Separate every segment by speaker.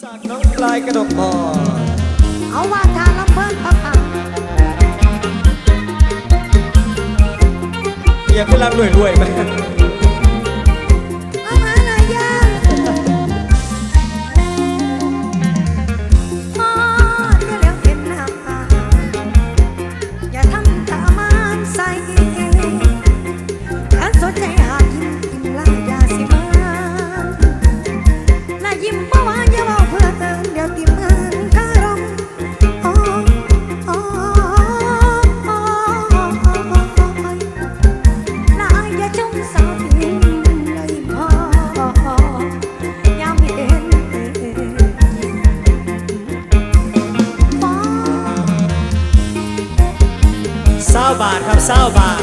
Speaker 1: จากน้องปลายกระดกบ
Speaker 2: อเอาว่า
Speaker 1: ทา
Speaker 2: งลำเพิ่งปักอะอยากไปรับรวยรวยไหม เศร้าบาทค
Speaker 1: รั
Speaker 2: บเศร้าบาท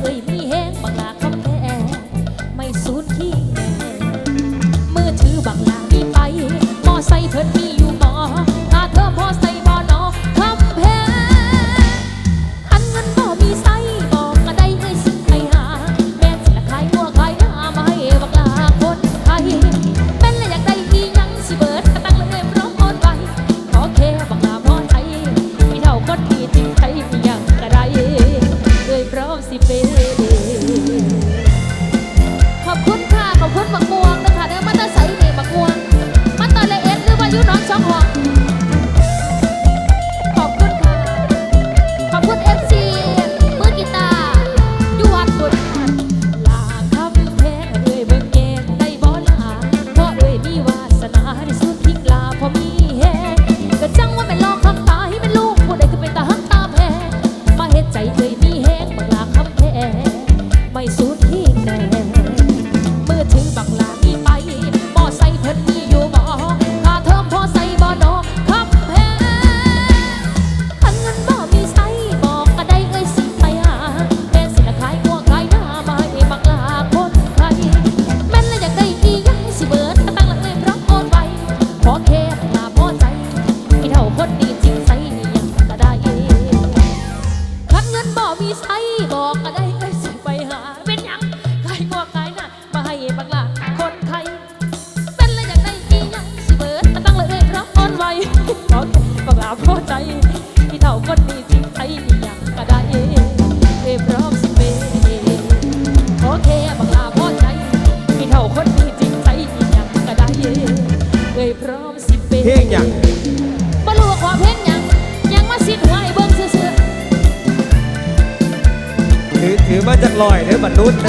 Speaker 2: เอ้ยมีแห้
Speaker 3: งบังลาคำแท้ไม่สูญขี้แน่มือถือบังลามีไปมอไซค์เพิ่นมี ใจที่เท่าคนดีสิใครอย่งก็ได้เอพร้อมสเปโอเคบังลาพอใจที่เท่าคนดีจริงใจอย่างก็ได้เอยพร้อมสิเป
Speaker 1: เพลงอย่าง
Speaker 3: บ่รู้วาขเพลงอ
Speaker 1: ย่า
Speaker 3: งยังมาสิ
Speaker 1: หัว
Speaker 3: ไอ้เบิ้งซื่อถือถือมาจากลอยเด้อมนุษย์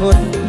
Speaker 3: คุ
Speaker 1: ณ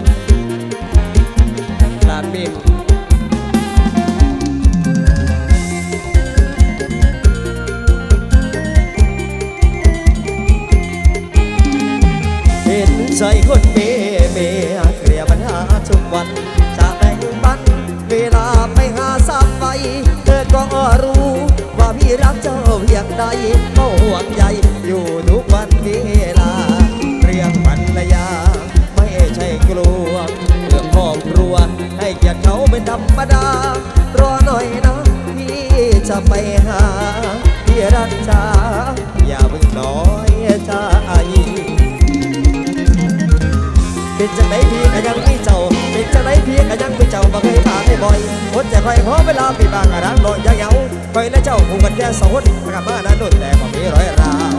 Speaker 1: เป็นจังไดพี่ก็ยังไม่เจ้า เป็นจังไดพี่ก็ยังไม่เจ้าบ่เคยพาให้บ่อยคนจะคอยขอเวลาพี่บางกระดังรอยเหงาคอยและเจ้าคงกันแค่สองคนกลับมานั้นนุ่นแต่บ่มีร้อยราว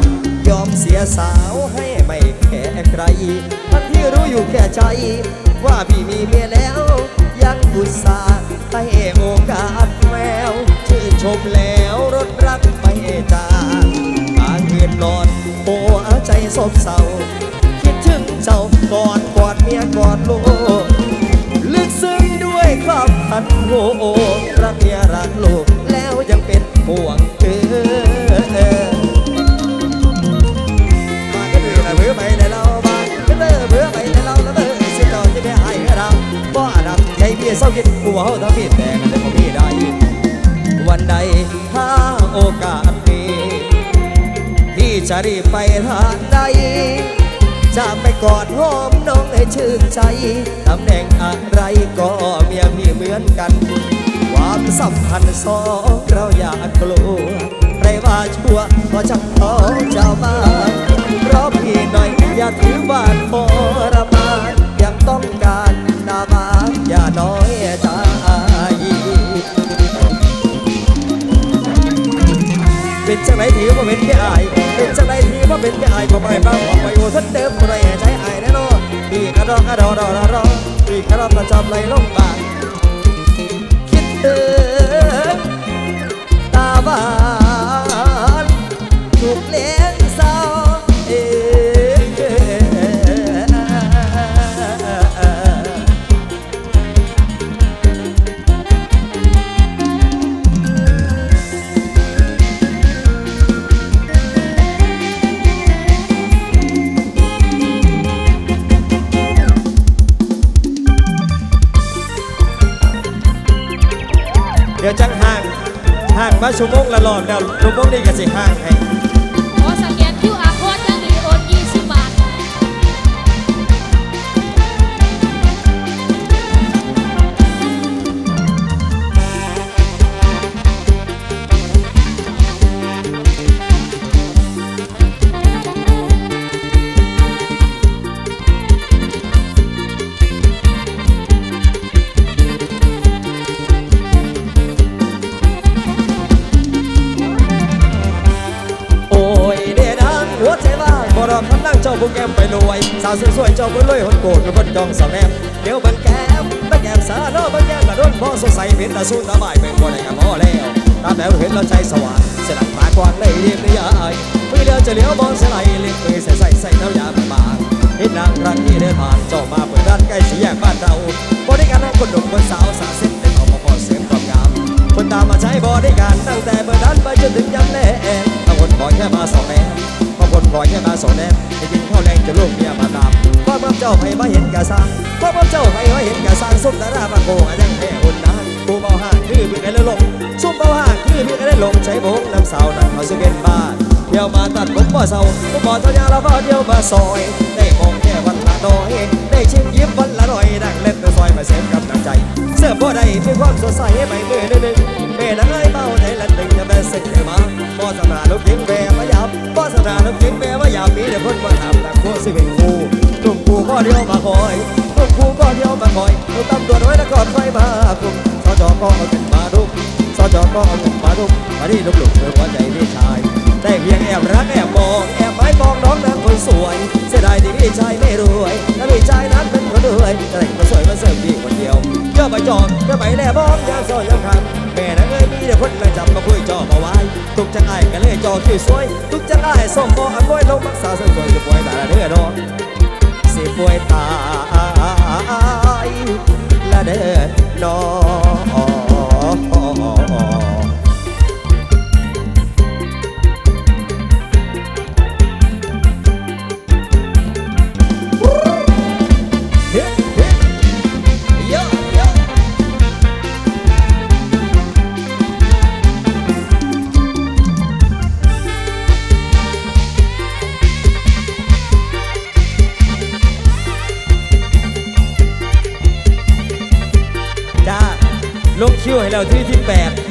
Speaker 1: ยอมเสียสาวให้ไม่แค่ใครทั้งที่รู้อยู่แก่ใจ ว่าพี่มีเมียแล้ว ยังอุตส่าห์ให้โอกาสแววชื่นชมแล้วรถรักไม่จางบางคืนนอนโอ้ใจซบเศร้า ถึงเจ้ากอดกอดเมียกอดลูกลึกซึ้งด้วยความพันโอ้รักเมียรักลูกแล้วยังเป็นห่วงเธอมาก็ดื้อนะเบื่อไปเลยเราบ้าก็เลิกเบื่อไปเลยเราแล้วเบื่อสิต่อจะได้ให้เราบ่อาดับใจเมียเศร้าคิดกูว่าเขาทำผิดแต่กันเลยผมพี่ได้วันใดถ้าโอกาสมีที่จะรีบไปทางใด จะไปกอดหอมน้องให้ชื่นใจตำแหน่งอะไรก็เมียพี่เหมือนกัน ความสัมพันธ์สองเราอย่ากลัวใครว่าชั่วก็ช่างเขาเจ้าบ้านเพราะพี่หน่อยอย่าถือว่าทรมานยังต้องการดาบานอย่าน้อยใจเป็นจังไรถือว่าเป็นแค่อายเป็นจังไรถือ เป็นยายก็ไม่บ้าบอไปโอ้สันเดิมคนไรใจไอ้แน่นอนอีกระดองกระดองรอรออีกระดองประจำไรลงบาคิดถึงตาบ้า ชั่วโมงละรอบแล้วชั่วโมงนี้ก็สิห้างให้ ผู้แก้มไปรวยสาวสวยๆเจ้าผู้รวยคนโกรธคือคนจองสาวแนมเดี๋ยวบังแก้มบังแก้มสารโนเบังแก้มกระโดนพ่อสดใสเป็นตาสู้ตาบ่ายเป็นบ่ได้กับพ่อแล้วตาแมวเห็นแล้วใจสว่างเสยหลังตากว้างเลยเรียบนิยายมือเดียวจะเลี้ยวมองเสยไหลเล็กมือใส่ใส่ใส่เท้ายาบางเห็นนางรั้งที่เดินผ่านเจ้ามาเปิดร้านใกล้สี่แยกบ้านเราบริการให้คนหนุ่มคนสาวสาเส้นเต็มเอามาพอเสริมความงามคนตามมาใช้บริการตั้งแต่เมื่อนั้นไปจนถึงยำแน่บางคนขอแค่มาสองแนวบาง คนขอยแค่มาสองแนวจะกินข้าวแรงจะลูกเมียมาตามว่าเมื่อเจ้าให้มาเห็นกะซังว่าเมื่อเจ้าให้มาเห็นกะซังสุดตาราบางโกอายังแพ้คนนั้นกูเบาห่างคือพี่กันเลยลงซุ่มเบาห่างคือพี่กันเลยลงใช้โบงน้ำสาวนั่งเขาสุเก็นบ้านเที่ยวมาตัดผมบ่เศร้าผมบ่เท่ายาแล้วก็เที่ยวมาซอย ได้มองแค่วันละน้อย ได้ชิมยิ้มวันละหน่อยดังเล่น มาเสริมกำลังใจ เสื้อบ่ได้มีความสดใสใบมือหนึ่งเมนังเอ้ยเบาในละหนึ่งจะแม่เสร็จเลยวมาบ่สำราลูกยิ้มแม่มายับบ่สำราลูกยิ้มแม่มายับมีแต่คนมาทำแต่คู่สิเป็นคู่ตุ้มกูก็เดียวมาคอยตุ้มกูก็เดียวมาคอยตุ้มตำตัวไว้แล้วกอดไฟมาคุมสจก็เอาเงินมาดุมสจก็เอาเงินมาดุมมาที่ลุกหลุกเพื่อหัวใจพี่ชาย ได้เพียงแอบรักแอบมองแอบไม้มองน้องนางคนสวย เสียดายที่พี่ชายไม่รวยและพี่ชายนั้นเป็นคนรวยแต่งคนสวยมาเสิร์ฟพี่คนเดียวเจ้าไปจองเจ้าไปแลบ้องยาซอยยามคำแม่นางเอ้ยมีแต่คนมาจับมาคุยจอมาไว้ทุกจังไอ้กันเลยจอขี้สวย ทุกจังไอ้ส่งบออันบวยลงมักษาเสริมสวยจะป่วยตาละเด้อน้องสิป่วยตายละเด้อน้อง แล้วที่ที่แปด